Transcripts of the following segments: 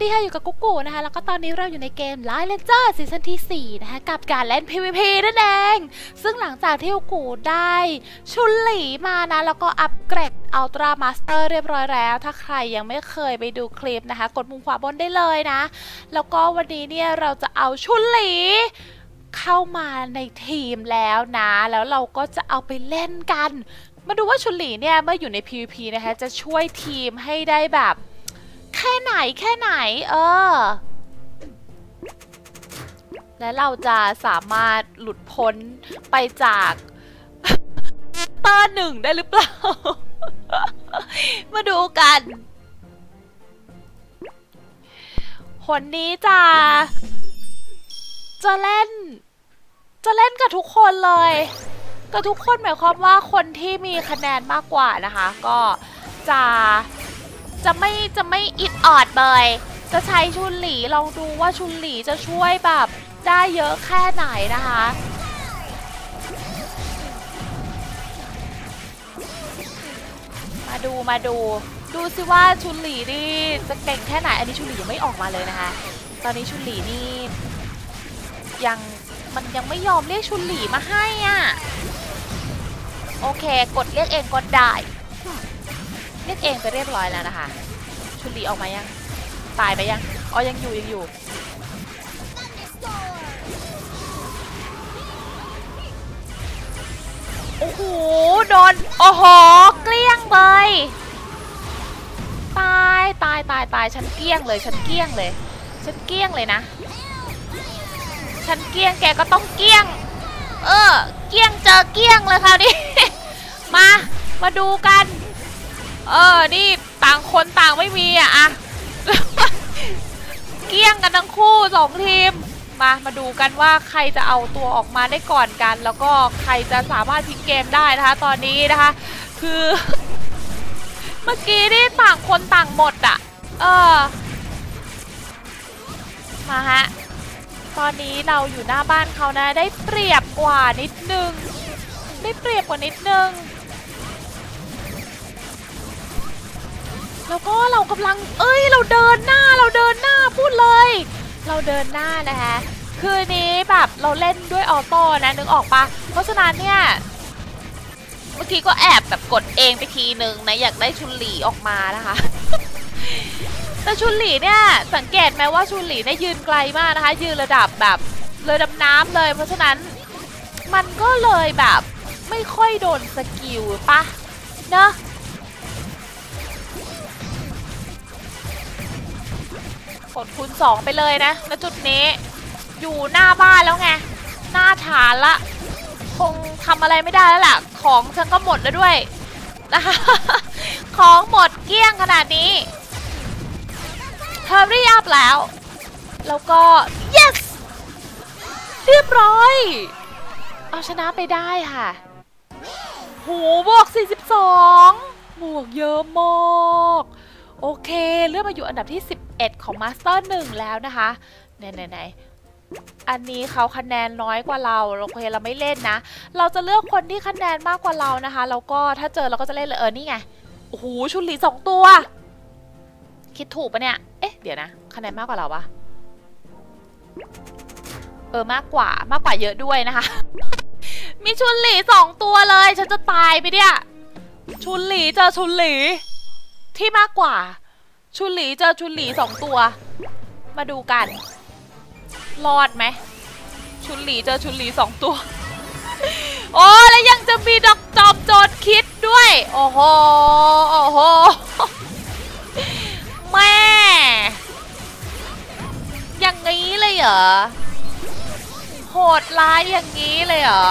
สวัสดีค่ะอยู่กับกุ๊กกูนะคะ แล้วก็ตอนนี้เราอยู่ในเกม Line Ranger ซีซั่นที่ 4 นะคะ กับการเล่น PVP นั่นเอง ซึ่งหลังจากที่กุ๊กกูได้ชุนหลีมานะ แล้วก็อัปเกรด Ultra Master เรียบร้อยแล้ว ถ้าใครยังไม่เคยไปดูคลิปนะคะ กดมุมขวาบนได้เลยนะ แล้วก็วันนี้เนี่ยเราจะเอาชุนหลีเข้ามาในทีมแล้วนะ แล้วเราก็จะเอาไปเล่นกัน มาดูว่าชุนหลีเนี่ยเมื่ออยู่ใน PVP นะคะจะช่วยทีมให้ได้แบบ แค่ไหนแค่ไหน เออ และเราจะสามารถหลุดพ้นไปจากเตอร์หนึ่งได้หรือเปล่า มาดูกันคนนี้จะ จะเล่น จะเล่นกับทุกคนเลยกับทุกคนหมายความว่าคนที่มีคะแนนมากกว่านะคะ ก็จะ จะไม่จะไม่อิดออดเลยจะใช้ชุนหลีลองดูว่าชุนหลีจะช่วยแบบได้เยอะแค่ไหนนะคะ มาดูมาดู ดูสิว่าชุนหลีนี่จะเก่งแค่ไหน อันนี้ชุนหลียังไม่ออกมาเลยนะคะ ตอนนี้ชุนหลีนี่ยังมันยังไม่ยอมเรียกชุนหลีมาให้อะ โอเค กดเรียกเองก็ได้ เรียกเองไปเรียบร้อยแล้วนะคะ ชุนลีออกมายัง ตายไปยัง อ๋อยังอยู่ยังอยู่ โอ้โห โดน โอ้โห เกลี้ยงเลย ตายตายตายตายฉันเกลี้ยงเลย ฉันเกลี้ยงเลย ฉันเกลี้ยงเลยนะ ฉันเกลี้ยงแกก็ต้องเกลี้ยง เออ เกลี้ยงเจอเกลี้ยงเลยคราวนี้ มา มาดูกัน เออ นี่ต่างคนต่างไม่มีอะอะเกลี้ยงกันทั้งคู่สองทีม มา มาดูกันว่าใครจะเอาตัวออกมาได้ก่อนกัน แล้วก็ใครจะสามารถพลิกเกมได้นะคะ ตอนนี้นะคะ คือ เมื่อกี้นี่ต่างคนต่างหมดอะ เออ มาฮะ ตอนนี้เราอยู่หน้าบ้านเขานะ ได้เปรียบกว่านิดนึง ได้เปรียบกว่านิดนึง แล้วก็เรากำลัง เอ้ย เราเดินหน้า เราเดินหน้าพูดเลย เราเดินหน้านะคะ คืนนี้แบบเราเล่นด้วยออโต้นะนึกออกปะเพราะฉะนั้นเนี่ย เมื่อกี้ก็แอบแบบกดเองไปทีนึงนะอยากได้ชุนหลีออกมานะคะ แต่ชุนหลีเนี่ยสังเกตไหมว่าชุนหลีเนี่ยยืนไกลมากนะคะ ยืนระดับแบบเลยดำน้ำเลย เพราะฉะนั้นมันก็เลยแบบไม่ค่อยโดนสกิลปะเนอะ กดคูณสองไปเลยนะณจุดนี้ อยู่หน้าบ้านแล้วไง หน้าฐานละ คงทำอะไรไม่ได้แล้วล่ะ ของฉันก็หมดแล้วด้วยนะคะ ของหมดเกลี้ยงขนาดนี้เฮอรี่อัพแล้ว แล้วก็ yes เรียบร้อย เอาชนะไปได้ค่ะโหบวก 42 บวกเยอะมาก โอเค เลื่อนมาอยู่อันดับที่ 11 ของมาสเตอร์1แล้วนะคะไหนไหนไหนอันนี้เขาคะแนนน้อยกว่าเราโอเคเราไม่เล่นนะ เราจะเลือกคนที่คะแนนมากกว่าเรานะคะ แล้วก็ถ้าเจอเราก็จะเล่นเลยเออนี่ไงโอ้โหชุนหลีสองตัว คิดถูกปะเนี่ย เอ๊ะ เดี๋ยวนะ คะแนนมากกว่าเราปะเออมากกว่ามากกว่าเยอะด้วยนะคะ มีชุนหลีสองตัวเลย ฉันจะตายไปเนี่ย ชุนหลีเจอชุนหลีที่มากกว่า ชุนหลีเจอชุนหลีสองตัว มาดูกัน รอดไหม ชุนหลีเจอชุนหลีสองตัว โอ้แล้วยังจะมีดอกจอมโจรคิดด้วย โอ้โห โอ้โห แม่ อย่างนี้เลยเหรอ โหดร้ายอย่างนี้เลยเหรอ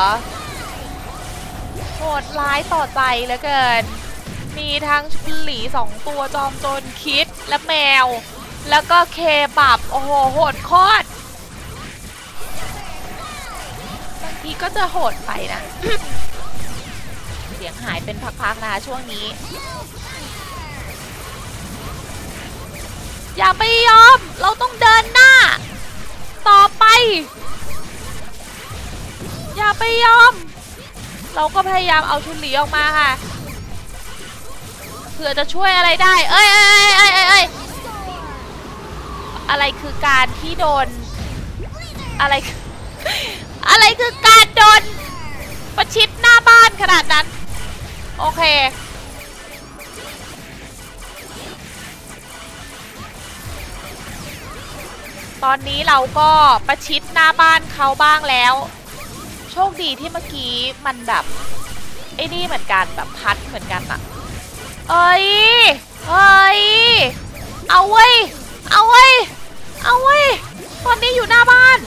โหดร้ายต่อใจเหลือเกินมีทั้งชุนหลีสองตัวจอมโจรคิด และแมว แล้วก็เคบับ โอ้โห โหดโคตรบางทีก็จะโหดไปนะ เสียงหายเป็นพักๆนะคะช่วงนี้ อย่าไปยอม เราต้องเดินหน้า ต่อไป อย่าไปยอม เราก็พยายามเอาชุนหลีออกมาค่ะ ผื่อจะช่วยอะไรได้ เอ้ยเอ้ยเอ้ยเอ้ยเอ้ยอะไรคือการที่โดน อะไร อะไรคือการโดน ประชิดหน้าบ้านขนาดนั้น โอเค ตอนนี้เราก็ประชิดหน้าบ้านเขาบ้างแล้ว โชคดีที่เมื่อกี้มันแบบไอ้นี่เหมือนกันแบบพัดเหมือนกันอะ เอ้ยเฮ้ย เอาเว้ย เอาเว้ย เอาเว้ย ตอนนี้อยู่หน้าบ้าน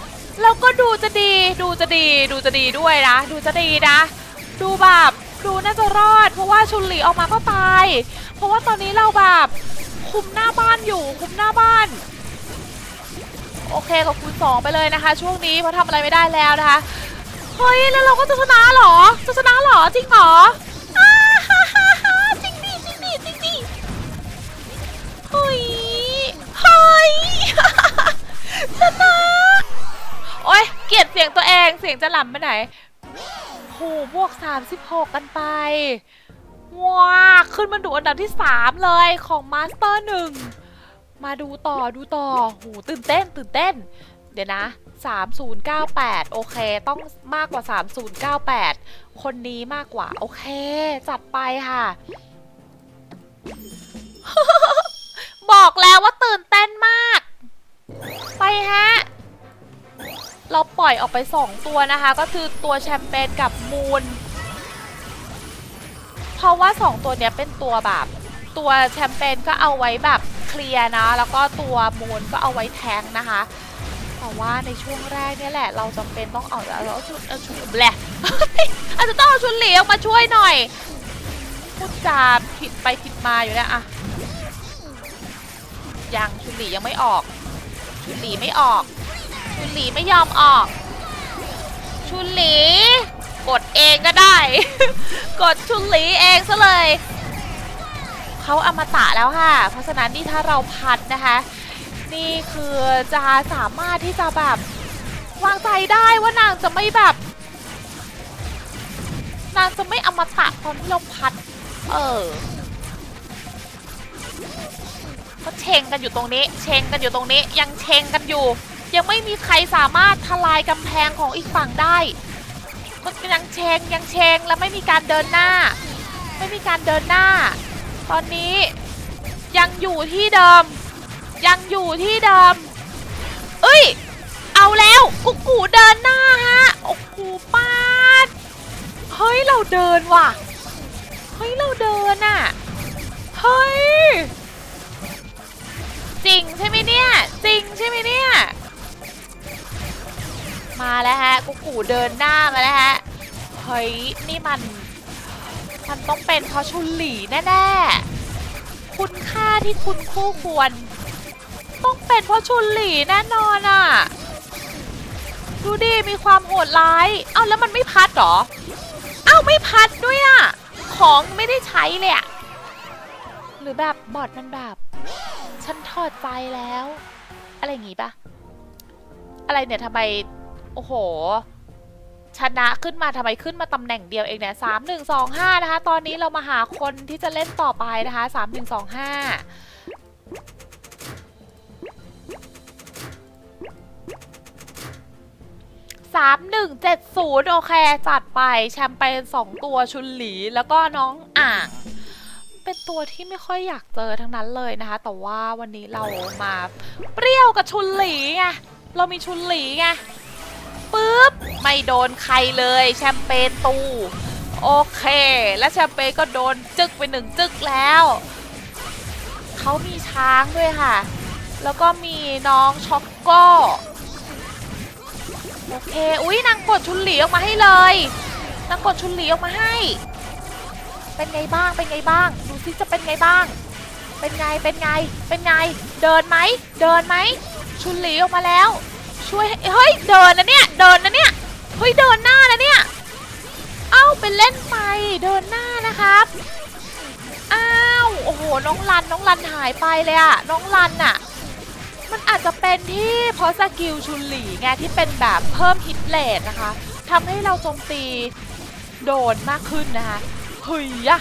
แล้วก็ดูจะดี ดูจะดี ดูจะดีด้วยนะ ดูจะดีนะ ดูแบบดูน่าจะรอด เพราะว่าชุนหลีออกมาก็ตาย เพราะว่าตอนนี้เราแบบคุมหน้าบ้านอยู่ คุมหน้าบ้าน โอเคขอบคุณสองไปเลยนะคะ ช่วงนี้เพราะทำอะไรไม่ได้แล้วนะคะ เฮ้ย แล้วเราก็จะชนะเหรอ จะชนะเหรอจริงเหรอ เฮ้ยเฮ้ยชนะโอ๊ยเกลียดเสียงตัวเองเสียงจะหล่ำไปไหนโหบวก 36 กันไป ว้าขึ้นมาดูอันดับที่ 3 เลยของมาสเตอร์หนึ่งมาดูต่อดูต่อโหตื่นเต้น ตื่นเต้น เดี๋ยวนะ 3098 โอเค ต้องมากกว่า 3098 คนนี้มากกว่า โอเค จัดไปค่ะ บอกแล้วว่าตื่นเต้นมาก ไปฮะ เราปล่อยออกไป2ตัวนะคะ ก็คือตัวแชมเปญกับมูน เพราะว่า2ตัวเนี้ยเป็นตัวแบบ ตัวแชมเปญก็เอาไว้แบบเคลียร์นะ แล้วก็ตัวมูนก็เอาไว้แทงนะคะ แต่ว่าในช่วงแรกเนี่ยแหละ เราจำเป็นต้องเอาเอาชุดเอาชุดแหละอาจจะต้องเอาชุดเหลียวมาช่วยหน่อยพูดจาผิดไปผิดมาอยู่เนะอะ ยังชุดหลียังไม่ออก ชุดหลีไม่ออก ชุดหลีไม่ยอมออก ชุดหลี กดเองก็ได้ กดชุดหลีเองซะเลยเขาอมตะแล้วค่ะ เพราะฉะนั้นนี่ถ้าเราพัดนะคะ นี่คือจะสามารถที่จะแบบวางใจได้ว่านางจะไม่แบบ นางจะไม่อมตะตอนที่เราพัด เออ ก็เชงกันอยู่ตรงนี้ เชงกันอยู่ตรงนี้ ยังเชงกันอยู่ ยังไม่มีใครสามารถทลายกำแพงของอีกฝั่งได้ก็ยังเชงยังเชงและไม่มีการเดินหน้า ไม่มีการเดินหน้า ตอนนี้ยังอยู่ที่เดิม ยังอยู่ที่เดิม เอ้ย เอาแล้วกุ๊กกูเดินหน้าฮะโอ้โหปาดเฮ้ยเราเดินว่ะ เฮ้ยเราเดินอะเฮ้ย จริงใช่ไหมเนี่ย จริงใช่ไหมเนี่ย มาแล้วฮะกุ๊กกูเดินหน้ามาแล้วฮะเฮ้ยนี่มัน มันต้องเป็นเพราะชุนหลีแน่ๆคุณค่าที่คุณคู่ควร ต้องเป็นเพราะชุนหลีแน่นอนอะ่ะดูดิมีความโหดร้าย เอ้าแล้วมันไม่พัดเหรอ เอ้าไม่พัดด้วยอะ่ะ ของไม่ได้ใช้เลยอะ่ะ หรือแบบบอดมันแบบ ฉันถอดใจแล้ว อะไรอย่างงี้ปะอะไรเนี่ยทำไม โอ้โห ชนะขึ้นมาทำไมขึ้นมาตำแหน่งเดียวเองเนี่ยสามหนึ่งสองห้านะคะ ตอนนี้เรามาหาคนที่จะเล่นต่อไปนะคะสามหนึ่งสองห้าสามหนึ่งเจ็ดศูนย์โอเค จัดไปแชมเปญสองตัวชุนหลีแล้วก็น้องอ่าง เป็นตัวที่ไม่ค่อยอยากเจอทั้งนั้นเลยนะคะ แต่ว่าวันนี้เรามาเปรี้ยวกับชุนหลีไงเรามีชุนหลีไงปุ๊บไม่โดนใครเลย แชมเปญตูโอเค และแชมเปญก็โดนจึกไปหนึ่งจึกแล้วเขามีช้างด้วยค่ะ แล้วก็มีน้องช็อกโก้โอเค อุ้ยนางกดชุนหลีออกมาให้เลย นางกดชุนหลีออกมาให้ เป็นไงบ้าง เป็นไงบ้าง ดูซิจะเป็นไงบ้าง เป็นไง เป็นไง เป็นไง เดินไหม เดินไหม ชุนหลีออกมาแล้ว ช่วย เฮ้ย เดินนะเนี่ย เดินนะเนี่ย เฮ้ย เดินหน้านะเนี่ย เอ้า เป็นเล่นไปเดินหน้านะครับ อ้าว โอ้โห น้องรัน น้องรันหายไปเลยอะน้องรันอะมันอาจจะเป็นที่เพราะสกิลชุนหลีไงที่เป็นแบบเพิ่มฮิตเลทนะคะทำให้เราโจมตีโดนมากขึ้นนะคะ เฮ้ยอะ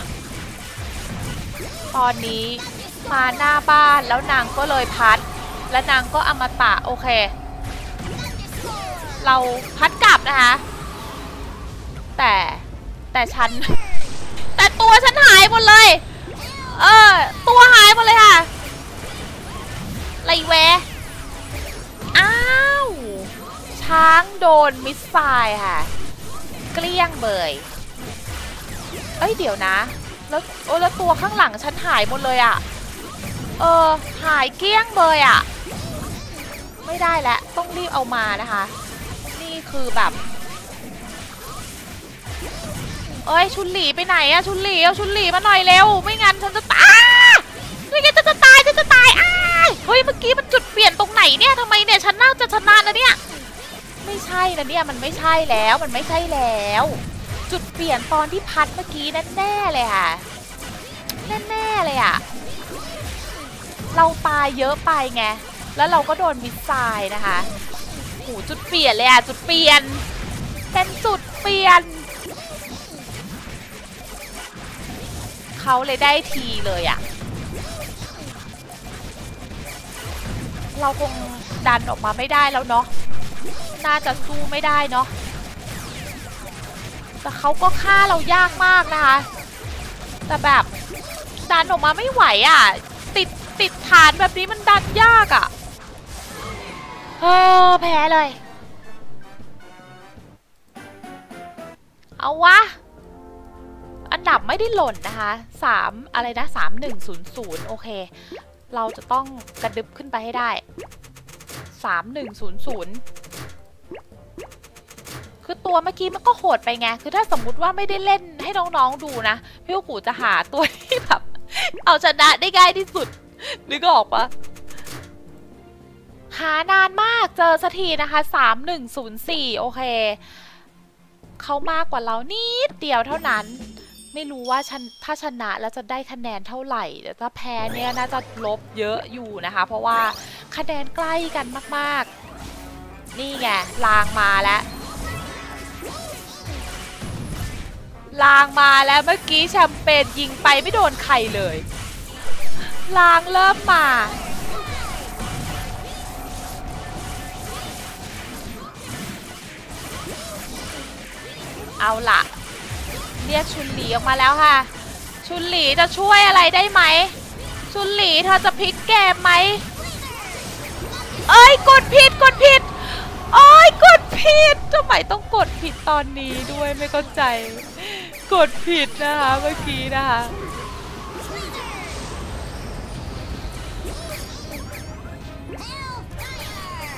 ตอนนี้มาหน้าบ้านแล้วนางก็เลยพัด และนางก็อมตะโอเค เราพัดกลับนะคะ แต่แต่ฉัน แต่ตัวฉันหายหมดเลย เออ ตัวหายหมดเลยค่ะไรแวอ้าว ช้างโดนมิสไซล์ค่ะ เกลี้ยงเบย เอ้ยเดี๋ยวนะ แล้วโอ้แล้วตัวข้างหลังฉันหายหมดเลยอะ่ะเออหายเกลี้ยงเบยอะ่ะไม่ได้แล้วต้องรีบเอามานะคะ นี่คือแบบเอ้ยชุนหลีไปไหนอะชุนหลีเอาชุนหลีมาหน่อยเร็ว ไม่งั้นฉันจะตายไม่งั้นฉันจะตายฉันจะตายอ้าเฮ้ยเมื่อกี้มันจุดเปลี่ยนตรงไหนเนี่ยทำไมเนี่ยฉันน่าจะชนะนะเนี่ยไม่ใช่นะเนี่ยมันไม่ใช่แล้วมันไม่ใช่แล้ว ปลี่ยนตอนที่พัดเมื่อกี้นั่นแน่เลยค่ะแน่ๆเลยอะเราตายเยอะไปไง แล้วเราก็โดนมิสไซล์นะคะโหจุดเปลี่ยนเลยอะจุดเปลี่ยน เป็นจุดเปลี่ยน เขาเลยได้ทีเลยอะเราคงดันออกมาไม่ได้แล้วเนาะ น่าจะสู้ไม่ได้เนาะ แต่เขาก็ฆ่าเรายากมากนะคะ แต่แบบดันออกมาไม่ไหวอะ่ะ ติดติดฐานแบบนี้มันดันยากอะ่ะเออแพ้เลย เอาวะ อันดับไม่ได้หล่นนะคะสามอะไรนะสามหนึ่งศูนย์ศูนย์โอเค เราจะต้องกระดึบขึ้นไปให้ได้สามหนึ่งศูนย์ศูนย์ คือตัวเมื่อกี้มันก็โหดไปไง คือถ้าสมมุติว่าไม่ได้เล่นให้น้องๆดูนะ พี่กูจะหาตัวที่แบบ เอาชนะได้ง่ายที่สุด นึกออกปะหานานมากเจอสักทีนะคะสามหนึ่งศูนย์สี่โอเค เขามากกว่าเรานิดเดียวเท่านั้น ไม่รู้ว่าถ้าชนะแล้วจะได้คะแนนเท่าไหร่แต่ถ้าแพ้เนี่ยน่าจะลบเยอะอยู่นะคะ เพราะว่าคะแนนใกล้กันมาก ๆ นี่ไงลางมาแล้ว ลางมาแล้วเมื่อกี้แชมเปญยิงไปไม่โดนใครเลย ลางเริ่มมา เอาละเรียกชุนหลีออกมาแล้วค่ะ ชุนหลีจะช่วยอะไรได้ไหม ชุนหลีเธอจะพลิกเกมไหม เอ้ยกดผิดกดผิด โอ้ยกดผิดทำไมต้องกดผิดตอนนี้ด้วยไม่เข้าใจ กดผิดนะคะเมื่อกี้นะคะ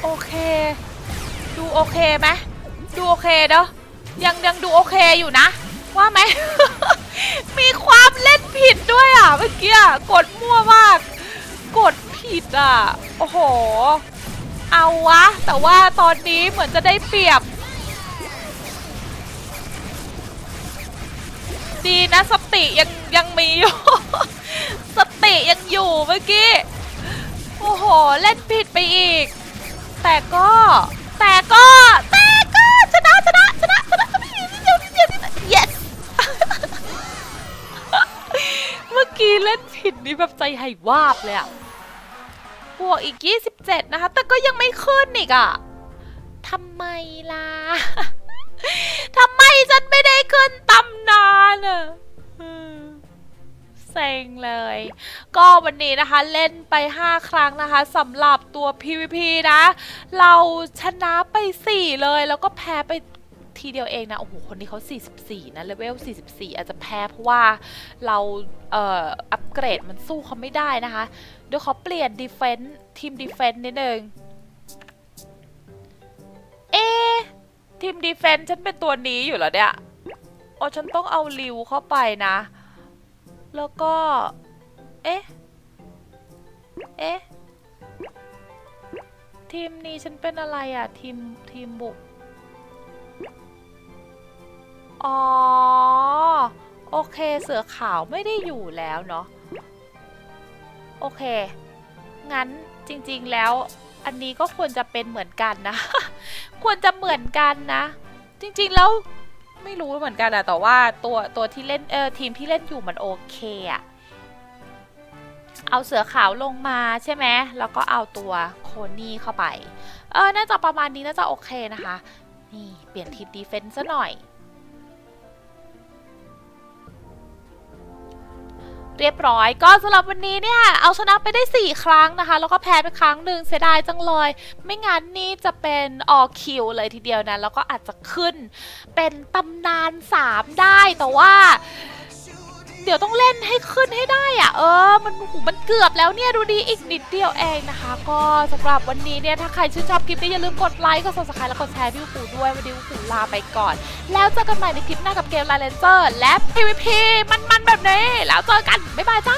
โอเค ดูโอเคไหมดูโอเคเนาะยังยังดูโอเคอยู่นะ ว่าไหม มีความเล่นผิดด้วยอะเมื่อกี้กดมั่วมาก กดผิดอะ โอ้โห เอาวะ แต่ว่าตอนนี้เหมือนจะได้เปรียบ ดีนะสติยังยังมีอยู่ สติยังอยู่เมื่อกี้ โอ้โห เล่นผิดไปอีก แต่ก็ แต่ก็ แต่ก็ชนะชนะชนะชนะนิดเดียวนิดเดียวนิดเดียว yes เมื่อกี้เล่นผิดนี่แบบใจหายวาบเลยอะ บวกอีก 27 นะคะ แต่ก็ยังไม่ขึ้นอีกอะทำไมล่ะทำไมฉันไม่ได้ขึ้นตำนานอะอืมเซ็งเลย ก็วันนี้นะคะเล่นไป 5 ครั้งนะคะสำหรับตัว PVP นะ เราชนะไป 4 เลยแล้วก็แพ้ไป ทีเดียวเองนะ โอ้โห คนนี้เขา 44 นะเลเวล 44 อาจจะแพ้เพราะว่าเราเอ่ออัปเกรดมันสู้เขาไม่ได้นะคะเดี๋ยวขอเปลี่ยน Defense ทีม Defense นิดนึงเอทีม Defense ฉันเป็นตัวนี้อยู่เหรอเนี่ยโอ้ฉันต้องเอาริวเข้าไปนะ แล้วก็ เอ๊ะ เอ๊ะทีมนี้ฉันเป็นอะไรอะทีมทีมบุก อ๋อ โอเค เสือขาวไม่ได้อยู่แล้วเนาะ โอเค งั้นจริงๆแล้ว อันนี้ก็ควรจะเป็นเหมือนกันนะ ควรจะเหมือนกันนะ จริงๆแล้วไม่รู้เหมือนกันอะแต่ว่าตัวตัวที่เล่นเออทีมที่เล่นอยู่มันโอเคอะเอาเสือขาวลงมาใช่ไหมแล้วก็เอาตัวโคนี่เข้าไป เออ น่าจะประมาณนี้น่าจะโอเคนะคะ นี่ เปลี่ยนทีมดีเฟนซ์ซะหน่อย เรียบร้อยก็สำหรับวันนี้เนี่ยเอาชนะไปได้ 4 ครั้งนะคะ แล้วก็แพ้ไปครั้งหนึ่งเสียดายจังเลย ไม่งั้นนี่จะเป็นออคิวเลยทีเดียวนะ แล้วก็อาจจะขึ้นเป็นตำนาน 3 ได้แต่ว่า เดี๋ยวต้องเล่นให้ขึ้นให้ได้อะเออ มันหูมันเกือบแล้วเนี่ยดูดีอีกนิดเดียวเองนะคะ ก็สำหรับวันนี้เนี่ยถ้าใครชื่นชอบคลิปนี้อย่าลืมกดไลค์กด subscribe และกดแชร์พี่อูด้วยวันนี้อูลาไปก่อน แล้วเจอกันใหม่ในคลิปหน้ากับเกมไลเลนเจอร์และ PVP มันๆแบบนี้แล้วเจอกันบ๊ายบายจ้า